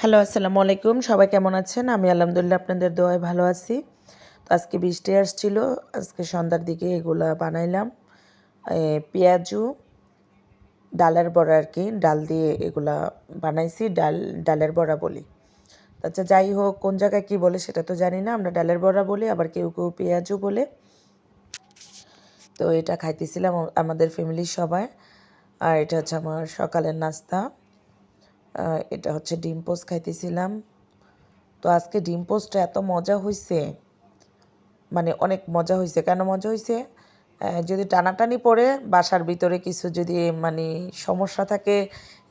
Hello, আসসালামু আলাইকুম। সবাই কেমন আছেন? আমি আলহামদুলিল্লাহ আপনাদের দোয়ায় ভালো আছি। তো আজকে বৃষ্টি আসছিল, আজকে সন্ধ্যার দিকে এগুলা বানাইলাম। পেঁয়াজু, ডালের বড়া আর কি, ডাল দিয়ে এগুলা বানাইছি, ডাল, ডালের বড়া বলি। আচ্ছা যাই হোক, কোন জায়গায় কী বলে সেটা তো জানি না। আমরা ডালের বড়া বলি, আবার কেউ কেউ পেঁয়াজু বলে। তো এটা খাইতেছিলাম আমাদের ফ্যামিলির সবাই। আর এটা হচ্ছে আমার সকালের নাস্তা। এটা হচ্ছে ডিম পোস্ট খাইতেছিলাম। তো আজকে ডিম পোস্টটা এত মজা হয়েছে মানে অনেক মজা হয়েছে কেন মজা হয়েছে যদি টানাটানি পড়ে, বাসার ভিতরে কিছু যদি মানে সমস্যা থাকে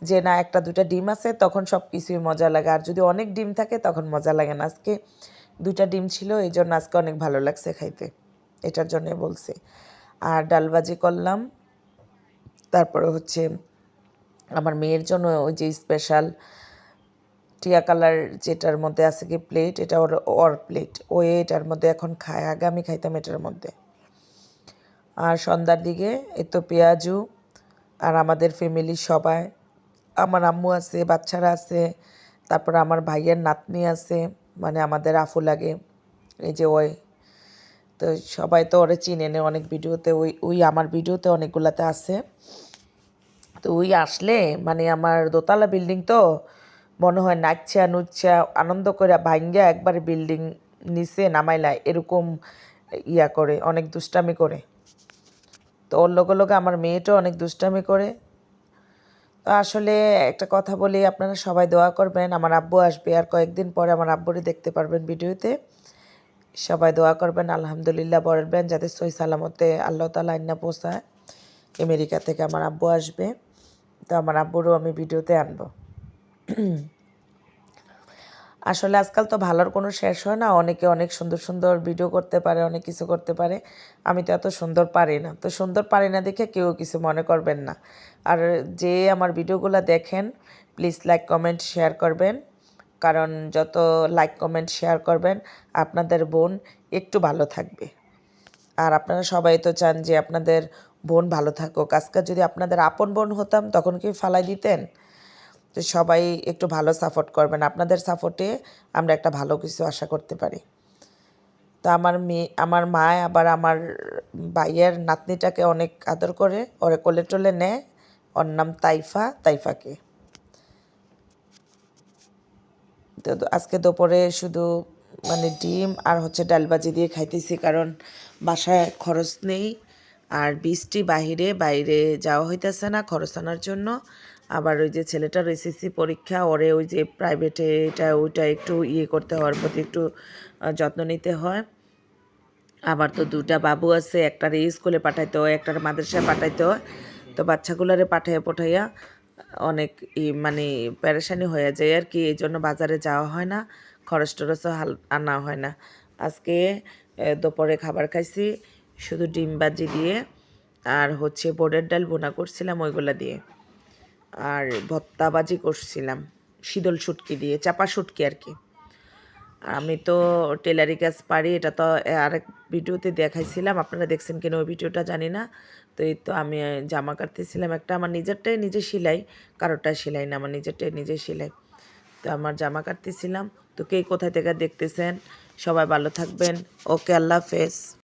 যে না, একটা দুটা ডিম আছে, তখন সব কিছুই মজা লাগে। আর যদি অনেক ডিম থাকে, তখন মজা লাগে না। আজকে দুইটা ডিম ছিল, এই জন্য আজকে অনেক ভালো লাগছে খাইতে। এটার জন্যে বলছি। আর ডালবাজি করলাম। তারপরে হচ্ছে আমার মেয়ের জন্য ওই যে স্পেশাল টিয়া কালার যেটার মধ্যে আছে কি প্লেট এটা ওর ওর প্লেট ও এটার মধ্যে এখন খায়, আগে আমি খাইতাম এটার মধ্যে। আর সন্ধ্যার দিকে এই তো পেঁয়াজু আর আমাদের ফ্যামিলির সবাই। আমার আম্মু আছে, বাচ্চারা আছে, তারপর আমার ভাইয়ের নাতনি আছে মানে আমাদের আফু লাগে। এই যে ওই, তো সবাই তো ওরে চিনে নে অনেক ভিডিওতে ওই ওই আমার ভিডিওতে অনেকগুলাতে আছে। তো ওই আসলে মানে আমার দোতলা বিল্ডিং তো, মনে হয় নাচছা, নুচ্ছা, আনন্দ করে ভাঙ্গা একবার বিল্ডিং নিচে নামাইলা এরকম ইয়া করে, অনেক দুষ্টামি করে। তো ওর লগে লগে আমার মেয়েটাও অনেক দুষ্টামি করে। তো আসলে একটা কথা বলি, আপনারা সবাই দোয়া করবেন, আমার আব্বু আসবে, আর কয়েকদিন পরে আমার আব্বুরই দেখতে পারবেন ভিডিওতে। সবাই দোয়া করবেন, আলহামদুলিল্লাহ বলবেন, যাতে সই সালামতে আল্লাহ তালা আইনা পৌঁছায়। আমেরিকা থেকে আমার আব্বু আসবে। তো আমার আব্বুরও আমি ভিডিওতে আনব। আসলে আজকাল তো ভালোর কোনো শেষ হয় না, অনেকে অনেক সুন্দর সুন্দর ভিডিও করতে পারে, অনেক কিছু করতে পারে। আমি তো এত সুন্দর পারি না, তো সুন্দর পারি না দেখে কেউ কিছু মনে করবেন না। আর যে আমার ভিডিওগুলো দেখেন প্লিজ লাইক কমেন্ট শেয়ার করবেন। কারণ যত লাইক কমেন্ট শেয়ার করবেন, আপনাদের বোন একটু ভালো থাকবে। আর আপনারা সবাই তো চান যে আপনাদের বোন ভালো থাকুক। আজকে যদি আপনাদের আপন বোন হতাম, তখন কি ফালাই দিতেন? তো সবাই একটু ভালো সাপোর্ট করবেন। আপনাদের সাপোর্টে আমরা একটা ভালো কিছু আশা করতে পারি। তো আমার মেয়ে, আমার মা আবার আমার ভাইয়ের নাতনিটাকে অনেক আদর করে, ওরে কোলে টোলে নেয়। ওর নাম তাইফা, তাইফাকে। তো আজকে দুপুরে শুধু মানে ডিম আর হচ্ছে ডালবাজি দিয়ে খাইতেছি, কারণ বাসায় খরচ নেই। আর বৃষ্টি বাহিরে, বাইরে যাওয়া হইতেছে না খরচ আনার জন্য। আবার ওই যে ছেলেটার এসএসসি পরীক্ষা, ওরে ওই যে প্রাইভেটে এটা ওইটা একটু ইয়ে করতে হওয়ার প্রতি একটু যত্ন নিতে হয়। আবার তো দুটা বাবু আছে, একটার স্কুলে পাঠাইতে হয়, একটার মাদ্রাসায় পাঠাইতে হয়। তো বাচ্চাগুলারে পাঠাইয়া পাঠাইয়া অনেক মানে প্যারেশানি হয়ে যায় আর কি এই জন্য বাজারে যাওয়া হয় না, খরচ টরচও হাল আনা হয় না। আজকে দুপুরে খাবার খাইছি শুধু ডিম বাজি দিয়ে আর হচ্ছে বোর্ডের ডাল বোনা করছিলাম ওইগুলো দিয়ে। আর ভত্তাবাজি করছিলাম, শীতল শুটকি দিয়ে, চাপা শুটকি আর কি। আমি তো টেলারি কাজ পারি এটা তো আরেক ভিডিওতে দেখাইছিলাম, আপনারা দেখছেন কিনা ওই ভিডিওটা জানি না। তো এই তো আমি জামা কাটতেছিলাম একটা, আমার নিজেরটাই নিজে সেলাই কারোটা সেলাই না, আমার নিজেরটাই নিজে সেলাই। তো আমার জামা কাটতেছিলাম, তো কে কোথায় থেকে দেখতেছেন? সবাই ভালো থাকবেন, ওকে আল্লাহ হাফেজ।